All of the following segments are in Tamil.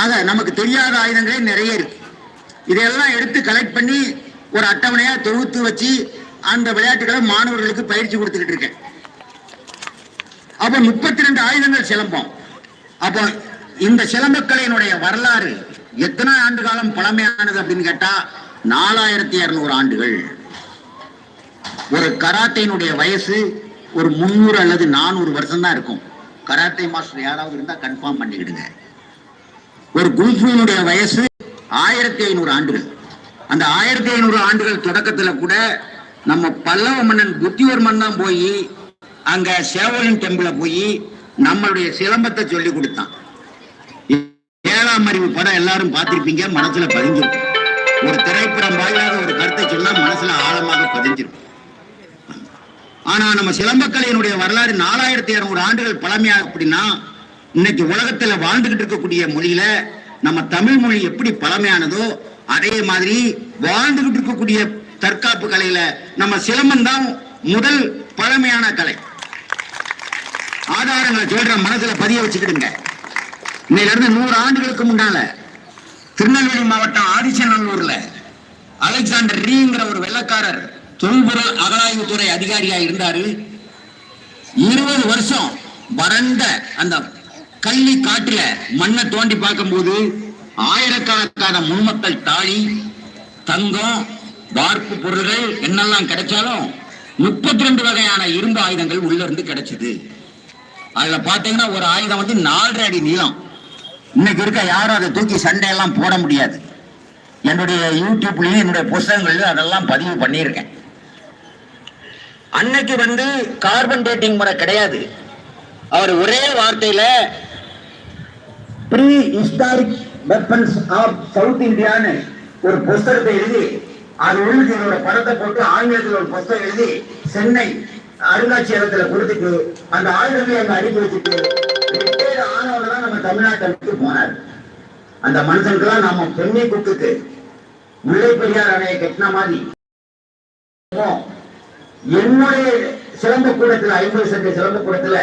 ஆக நமக்கு தெரியாத ஆயுதங்களே நிறைய இருக்கு. இதையெல்லாம் எடுத்து கலெக்ட் பண்ணி ஒரு அட்டவணையா தொகுத்து வச்சு அந்த விளையாட்டுகளை மாணவர்களுக்கு பயிற்சி கொடுத்துக்கிட்டு இருக்கேன். அப்ப முப்பத்தி ரெண்டு ஆயுதங்கள் சிலம்பம். அப்போ இந்த சிலம்பக்கலையினுடைய வரலாறு எத்தனை ஆண்டு காலம் பழமையானது அப்படின்னு கேட்டா நாலாயிரத்தி இருநூறு ஆண்டுகள். ஒரு கராத்தையினுடைய வயசு ஒரு முன்னூறு அல்லது நானூறு வருஷம் தான் இருக்கும். கராத்தை மாஸ்டர் யாராவது இருந்தா கன்ஃபார்ம் பண்ணிக்கிடுங்க. ஒரு குல்ஃபுனுடைய வயசு ஆயிரத்தி ஐநூறு ஆண்டுகள். அந்த ஆயிரத்தி ஐநூறு ஆண்டுகள் தொடக்கத்துல கூட நம்ம பல்லவ மன்னன் புத்திவர்மன் தான் போய் அங்க சேவலின் டெம்பிள போய் நம்மளுடைய சிலம்பத்தை சொல்லி கொடுத்தான். ஏழாம் அறிவு படம் எல்லாரும் பார்த்திருப்பீங்க மனசுல பதிஞ்சிருக்கும் ஒரு திரைப்படம் வாயிலாக ஒரு கருத்தை சொன்னா மனசுல ஆழமாக பதிஞ்சிருக்கும் ஆனா நம்ம சிலம்பக்கலையினுடைய வரலாறு நாலாயிரத்தி இருநூறு ஆண்டுகள் பழமையாக அப்படின்னா இன்னைக்கு உலகத்துல வாழ்ந்துகிட்டு இருக்கக்கூடிய மொழியில நம்ம தமிழ் மொழி எப்படி பழமையானதோ அதே மாதிரி வாழ்ந்துகிட்டு இருக்கக்கூடிய தற்காப்பு கலையில நம்ம சிலம்பம் தான் முதல் பழமையான கலை. ஆதாரங்களை சொல்ற மனசுல பதிய வச்சுக்கிடுங்க. இன்னையில இருந்து நூறு ஆண்டுகளுக்கு முன்னால திருநெல்வேலி மாவட்டம் ஆதிச்சநல்லூர்ல அலெக்சாண்டர் ரீங்கிற ஒரு வெள்ளக்காரர் தொல்பொருள் அகலாய்வுத்துறை அதிகாரியா இருந்தாரு. இருபது வருஷம் வறண்ட அந்த கள்ளி காட்டுல மண்ணை தோண்டி பார்க்கும்போது ஆயிரக்கணக்கான முன்மக்கள் தாழி தங்கம் வார்ப்பு பொருள்கள் என்னெல்லாம் கிடைச்சாலும் முப்பத்தி ரெண்டு வகையான இரும்பு ஆயுதங்கள் உள்ள இருந்து கிடைச்சது. அதுல பாத்தீங்கன்னா ஒரு ஆயுதம் வந்து நாலரை அடி நீளம். இன்னைக்கு இருக்க யாரும் அதை தூக்கி சண்டையெல்லாம் போட முடியாது. என்னுடைய யூடியூப்லயும் என்னுடைய புஸ்தகங்கள்லயும் அதெல்லாம் பதிவு பண்ணியிருக்கேன். அன்னைக்கு வந்து கார்பன் டேட்டிங் முறை கிடையாது. அவர் ஒரே வார்த்தையில prehistoric weapons of south இந்தியான்னு ஒரு புஸ்தகத்தை எழுதி அது உள்ளுக்கு என்னோட படத்தை போட்டு ஆங்கிலத்தில் ஒரு புஸ்தகம் எழுதி சென்னை அருங்காட்சியகத்துல கொடுத்துட்டு அந்த ஆயுதமே அங்க அடுக்கி வச்சுட்டு ரிட்டையர்ட் ஆனவங்க நம்ம தமிழ்நாட்டை விட்டு போனார். அந்த மனுஷனுக்குலாம் நாம பெண்ணை கொடுத்துட்டு முல்லை பெரியார் அணையை கட்டின மாதிரி. என்னுடைய சிலம்ப கூடத்துல ஐம்பது சென்ட் சிலம்ப கூடத்துல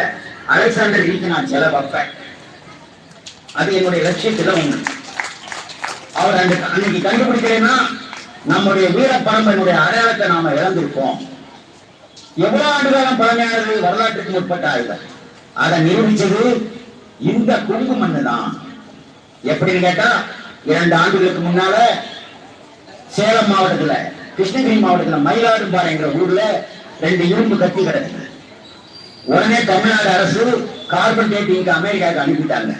அலெக்சாண்டர் வீக்கு நான் செல வைப்பேன். அது என்னுடைய லட்சியத்தில் ஒன்று அவர் அந்த அன்னைக்கு கண்டுபிடிக்கிறேன்னா நம்முடைய வீர பரம்பரையினுடைய அடையாளத்தை நாம இழந்திருப்போம். எவ்வளவு ஆண்டு காலம் பழமையானது வரலாற்றுக்கு முற்பட்ட ஆயுதம் அதை நிரூபிச்சது இந்த குங்கு மண்ணு தான் எப்படின்னு கேட்டா இரண்டு ஆண்டுகளுக்கு முன்னால சேலம் மாவட்டத்துல கிருஷ்ணகிரி மாவட்டத்துல மயிலாடும்பாறைங்கிற ஊர்ல ரெண்டு இரும்பு கத்தி கிடக்குது உடனே தமிழ்நாடு அரசு கார்பன் டேட்டிங்க்கு அமெரிக்காவுக்கு அனுப்பிட்டாங்க.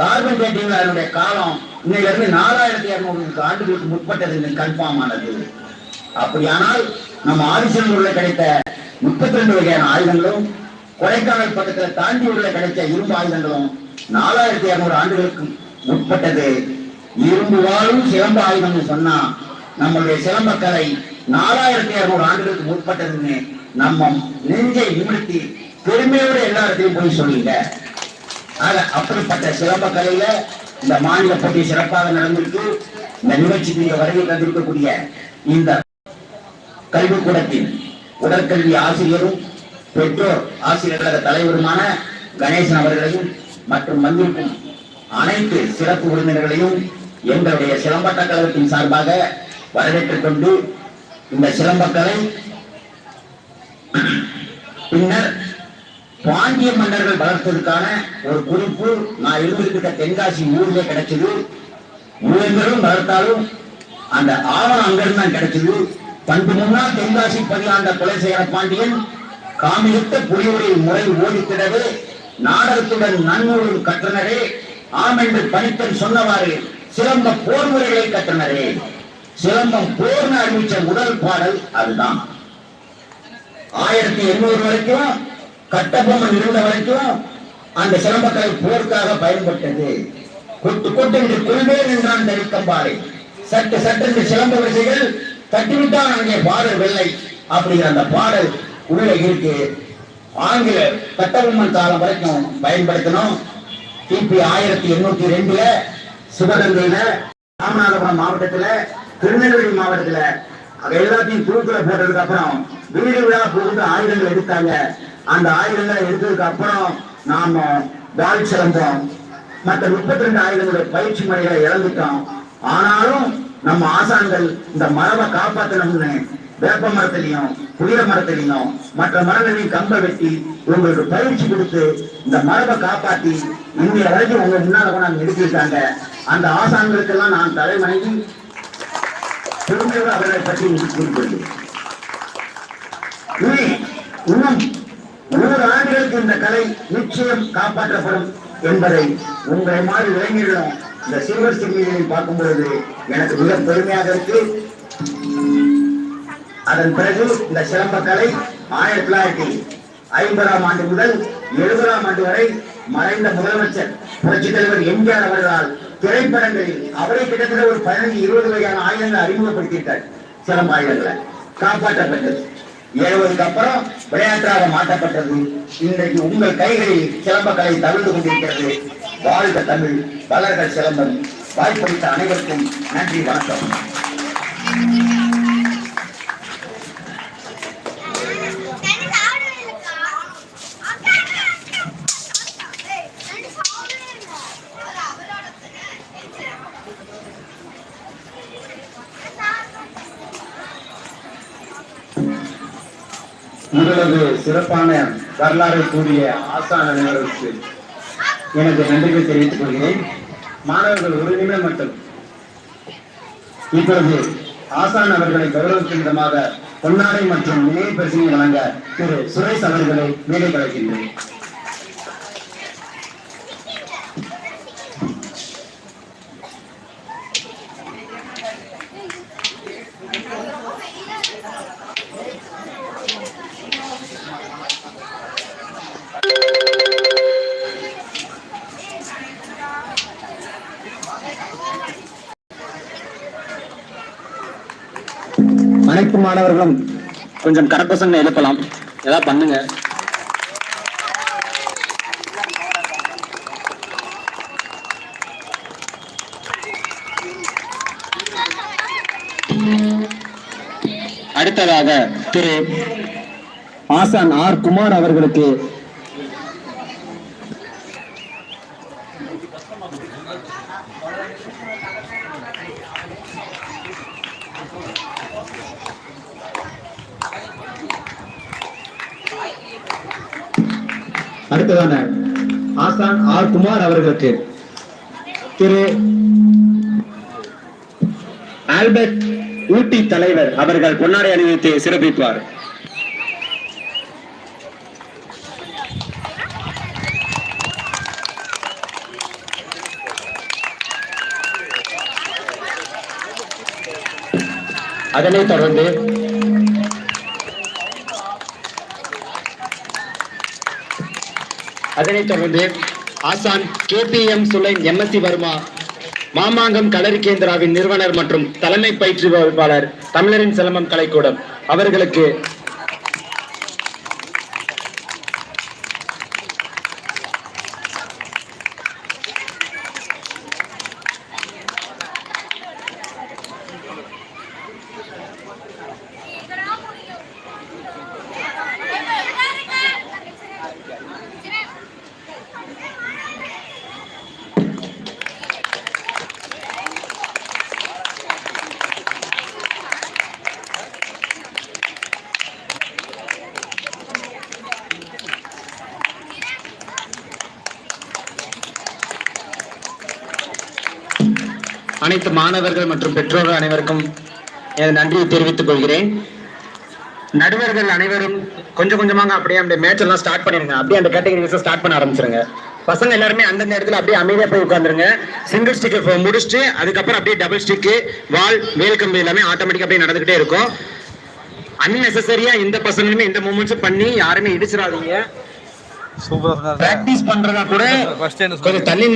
கார்பன் டேட்டிங் அதனுடைய காலம் இன்னையிலிருந்து நாலாயிரத்தி இருநூறு ஆண்டுகளுக்கு முற்பட்டது கன்ஃபார்ம் ஆனது. அப்படியானால் நம்ம ஆதிச்சநல்லூர்ல கிடைத்த முப்பத்தி ரெண்டு வகையான ஆயுதங்களும் கொடைக்கானல் பக்கத்துல தாண்டி உள்ள கிடைத்த இரும்பு ஆயுதங்களும் நாலாயிரத்தி இருநூறு ஆண்டுகளுக்கு முற்பட்டது. இரும்பு வாழும் சிலம்ப ஆயுதம்னு சொன்னா நம்மளுடைய சிலம்ப கலை நாலாயிரத்தி இருநூறு ஆண்டுகளுக்கு முற்பட்டதுன்னு நம்ம நெஞ்சை நிமிர்த்தி பெருமையோடு எல்லா இடத்தையும் போய் சொல்லுங்க. ஆக அப்படிப்பட்ட சிலம்ப கலையில இந்த மாநில போட்டி சிறப்பாக நடந்திருக்கு. இந்த நிகழ்ச்சிக்கு இங்க வருகை தந்திருக்கக்கூடிய இந்த கல்விக்கூடத்தின் உடற்கல்வி ஆசிரியரும் பெற்றோர் ஆசிரியர் கழக தலைவருமான கணேசன் அவர்களையும் மற்றும் வந்திருக்கும் அனைத்து சிறப்பு விருந்தினர்களையும் எங்களுடைய சிலம்பட்ட கழகத்தின் சார்பாக வரவேற்றுக் கொண்டு இந்த சிலம்பக்கலை பின்னர் பாண்டிய மன்னர்கள் வளர்த்ததுக்கான ஒரு குறிப்பு நான் இருந்திருக்கிற தென்காசி ஊர்ல கிடைச்சது. ஊழங்களும் வளர்த்தாலும் அந்த ஆவணம் அங்கிருந்து தான் கிடைச்சது. பண்டு முன்னால் தென்காசி பதிலாண்ட கொலை செய்கிற பாண்டியன் காமியத்த புலியுடைய முறை ஓடித்திடவே நாடகத்துடன் நன்னூலும் கற்றனரே ஆமென்று பணித்தன் சொன்னவாறு சிலம்ப போர் முறைகளை கற்றனரே. சிலம்பம் போர்னு அறிவிச்ச முதல் பாடல் அதுதான். ஆயிரத்தி எண்ணூறு வரைக்கும் கட்டபொம்மன் இருந்த வரைக்கும் அந்த சிலம்பக்கலை போருக்காக பயன்பட்டது. கொட்டு கொட்டு என்று கொள்வேன் என்றான் தவிக்கம்பாறை சட்டு சட்டென்று சிலம்ப வரிசைகள் தட்டிவிட்டான் அங்கே பாடல் வெள்ளை அப்படிங்கிற அந்த பாடல் உள்ள இருக்கு. ஆங்கில கட்டபொம்மன் காலம் வரைக்கும் பயன்படுத்தணும் கிபி ஆயிரத்தி எண்ணூத்தி ரெண்டுல சிவகங்கையில ராமநாதபுரம் மாவட்டத்துல திருநெல்வேலி மாவட்டத்துல. எல்லாத்தையும் தூக்கில போட்டதுக்கு அப்புறம் வீடு விழா புகுந்து ஆயுதங்கள் எடுத்தாங்க. அந்த ஆயுதங்களை எடுத்ததுக்கு அப்புறம் நாம வாழ் சிறந்தோம் மற்ற முப்பத்தி ரெண்டு ஆயுதங்களுடைய பயிற்சி முறைகளை இழந்துட்டோம். ஆனாலும் நம்ம ஆசான்கள் இந்த மரபை காப்பாற்றணும்னு வேப்ப மரத்திலையும் புளிய மரத்திலையும் மற்ற மரங்களையும் கம்ப வெட்டி உங்களுக்கு பயிற்சி கொடுத்து இந்த மரபை காப்பாற்றி இந்திய வரைக்கும் உங்க முன்னால கொண்டாந்து நிறுத்திருக்காங்க அந்த ஆசான்களுக்கெல்லாம் நான் தலைவணங்கி பெருமையோடு அவர்களை பற்றி குறிப்பிடுகிறேன் இன்னும் நூறு ஆண்டுகளுக்கு இந்த கலை நிச்சயம் காப்பாற்றப்படும் என்பதை உங்களை மாதிரி இளைஞர்களும் இந்த சில்வர் சிங்கிகளை பார்க்கும் பொழுது எனக்கு மிக பெருமையாக இருக்கு. அதன் பிறகு இந்த சிலம்ப கலை ஆயிரத்தி தொள்ளாயிரத்தி ஐம்பதாம் ஆண்டு முதல் எழுபதாம் ஆண்டு வரை மறைந்த முதலமைச்சர் புரட்சித் தலைவர் எம்ஜிஆர் அவர்களால் திரைப்படங்களில் அவரை கிட்டத்தட்ட ஒரு பதினஞ்சு இருபது வகையான ஆயுதங்களை அறிமுகப்படுத்தியிருக்கார். சிலம்ப ஆயுதங்களை காப்பாற்றப்பட்டது. எழுபதுக்கு அப்புறம் விளையாட்டாக மாற்றப்பட்டது. இன்றைக்கு உங்கள் கைகளில் சிலம்ப கலை தவிர்த்து கொண்டிருக்கிறது. வாழ்க தமிழ் வளர்கள் சிலம்பம். வாய்ப்பளித்த அனைவருக்கும் நன்றி வணக்கம். உங்களது சிறப்பான வரலாறு கூடிய ஆசான அனைவருக்கு எனக்கு நன்றிகள் தெரிவித்துக் கொள்கிறேன். மாணவர்கள் ஒரு நிமிடம் மட்டும். இப்பொழுது ஆசான் அவர்களை கௌரவிக்கும் விதமாக பொன்னாடை மற்றும் நினைவு பிரச்சினை வழங்க திரு சுரேஷ் அவர்களை மேலே கலைக்கின்றேன் அனைத்து மாணவர்களும் கொஞ்சம் கரப்பசங்க எழுப்பலாம். ஏதாவது பண்ணுங்க. அடுத்ததாக திரு ஆசான் ஆர் குமார் அவர்களுக்கு அடுத்ததான ஆசான் ஆர் குமார் அவர்களுக்கு திரு ஆல்பர்ட் ஊட்டி தலைவர் அவர்கள் பொன்னாடை அணிவித்து சிறப்பிப்பார். அதனைத் தொடர்ந்து அதனைத் தொடர்ந்து ஆசான் K P M Sulaim MSC Varma Mamangam Kalari கேந்திராவின் நிறுவனர் மற்றும் தலைமை பயிற்றுவிப்பாளர் தமிழரின் சிலம்பம் கலைக்கூடம் அவர்களுக்கு அனைத்து மாணவர்கள் மற்றும் பெற்றோர்கள் அனைவருக்கும் எனது நன்றியை தெரிவித்துக் கொள்கிறேன். நடுவர்கள் அனைவரும் கொஞ்சம் கொஞ்சமாக அப்படியே அந்த மேட்ச் எல்லாம் ஸ்டார்ட் பண்ணிருங்க. அப்படியே அந்த கேட்டகரி ஸ்டார்ட் பண்ண ஆரம்பிச்சிருங்க. பசங்க எல்லாருமே அந்தந்த இடத்துல அப்படியே அமைதியா போய் உட்காந்துருங்க சிங்கிள் ஸ்டிக் முடிச்சுட்டு அதுக்கப்புறம் அப்படியே டபுள் ஸ்டிக்கு வால் வேல் கம்பி எல்லாமே ஆட்டோமேட்டிக்கா அப்படியே நடந்துகிட்டே இருக்கும். அன்னெசரியா இந்த பசங்களுமே இந்த மூமெண்ட்ஸும் பண்ணி யாருமே இடிச்சிடாதீங்க. பிராக்டிஸ் பண்றதா கூட கொஞ்சம் தள்ளி